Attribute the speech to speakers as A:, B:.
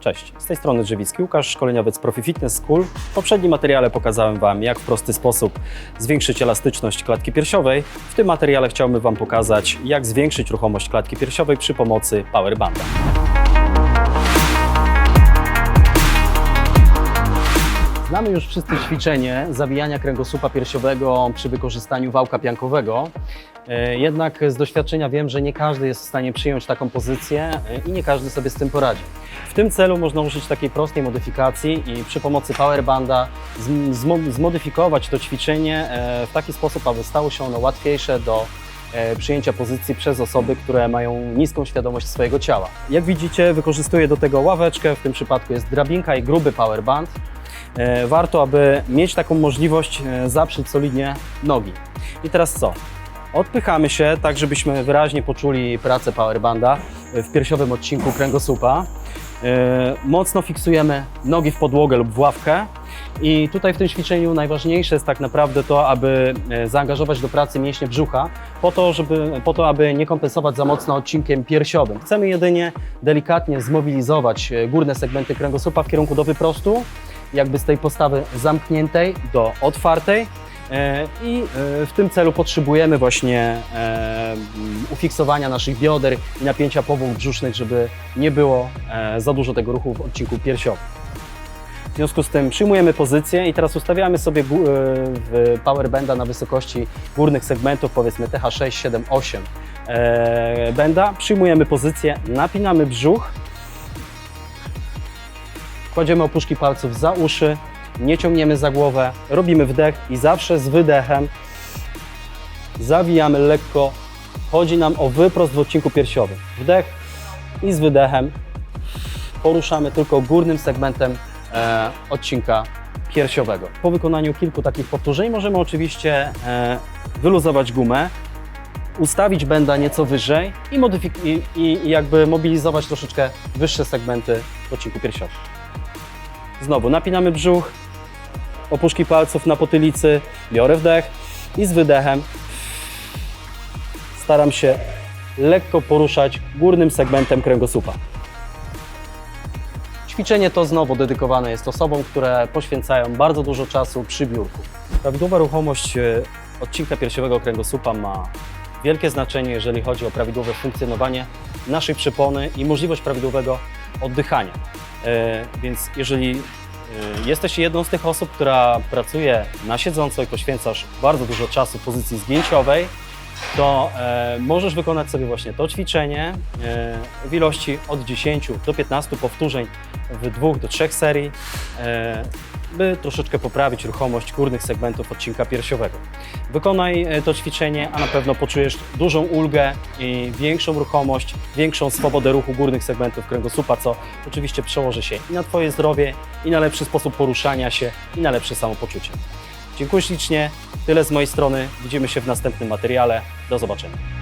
A: Cześć, z tej strony Drzewicki Łukasz, szkoleniowiec Profi Fitness School. W poprzednim materiale pokazałem Wam, jak w prosty sposób zwiększyć elastyczność klatki piersiowej. W tym materiale chciałbym Wam pokazać, jak zwiększyć ruchomość klatki piersiowej przy pomocy Powerbanda. Znamy już wszyscy ćwiczenie zawijania kręgosłupa piersiowego przy wykorzystaniu wałka piankowego. E, Jednak z doświadczenia wiem, że nie każdy jest w stanie przyjąć taką pozycję e, i nie każdy sobie z tym poradzi. W tym celu można użyć takiej prostej modyfikacji i przy pomocy powerbanda zm- zmo- zmodyfikować to ćwiczenie e, w taki sposób, aby stało się ono łatwiejsze do przyjęcia pozycji przez osoby, które mają niską świadomość swojego ciała. Jak widzicie, wykorzystuję do tego ławeczkę, w tym przypadku jest drabinka i gruby powerband. Warto, aby mieć taką możliwość, zaprzeć solidnie nogi. I teraz co? Odpychamy się, tak żebyśmy wyraźnie poczuli pracę powerbanda w piersiowym odcinku kręgosłupa. E, Mocno fiksujemy nogi w podłogę lub w ławkę. I tutaj w tym ćwiczeniu najważniejsze jest tak naprawdę to, aby e, zaangażować do pracy mięśnie brzucha, po to, żeby, po to, aby nie kompensować za mocno odcinkiem piersiowym. Chcemy jedynie delikatnie zmobilizować e, górne segmenty kręgosłupa w kierunku do wyprostu, jakby z tej postawy zamkniętej do otwartej. E, I e, w tym celu potrzebujemy właśnie e, m, ufiksowania naszych bioder i napięcia powłok brzusznych, żeby nie było za dużo tego ruchu w odcinku piersiowym. W związku z tym przyjmujemy pozycję i teraz ustawiamy sobie powerbanda na wysokości górnych segmentów, powiedzmy TH6, 7, 8 e, benda. Przyjmujemy pozycję, napinamy brzuch, kładziemy opuszki palców za uszy, nie ciągniemy za głowę, robimy wdech i zawsze z wydechem zawijamy lekko. Chodzi nam o wyprost w odcinku piersiowym. Wdech i z wydechem poruszamy tylko górnym segmentem e, odcinka piersiowego. Po wykonaniu kilku takich powtórzeń możemy oczywiście e, wyluzować gumę, ustawić benda nieco wyżej i, i, i, jakby mobilizować troszeczkę wyższe segmenty odcinku piersiowym. Znowu napinamy brzuch, opuszki palców na potylicy, biorę wdech i z wydechem staram się lekko poruszać górnym segmentem kręgosłupa. Ćwiczenie to znowu dedykowane jest osobom, które poświęcają bardzo dużo czasu przy biurku. Prawidłowa ruchomość e, odcinka piersiowego kręgosłupa ma wielkie znaczenie, jeżeli chodzi o prawidłowe funkcjonowanie naszej przepony i możliwość prawidłowego oddychania. E, Więc jeżeli jesteś jedną z tych osób, która pracuje na siedząco i poświęcasz bardzo dużo czasu pozycji zgięciowej, to e, możesz wykonać sobie właśnie to ćwiczenie e, w ilości od 10 do 15 powtórzeń w dwóch do trzech serii, e, by troszeczkę poprawić ruchomość górnych segmentów odcinka piersiowego. Wykonaj e, to ćwiczenie, a na pewno poczujesz dużą ulgę i większą ruchomość, większą swobodę ruchu górnych segmentów kręgosłupa, co oczywiście przełoży się i na Twoje zdrowie, i na lepszy sposób poruszania się, i na lepsze samopoczucie. Dziękuję ślicznie, tyle z mojej strony. Widzimy się w następnym materiale. Do zobaczenia.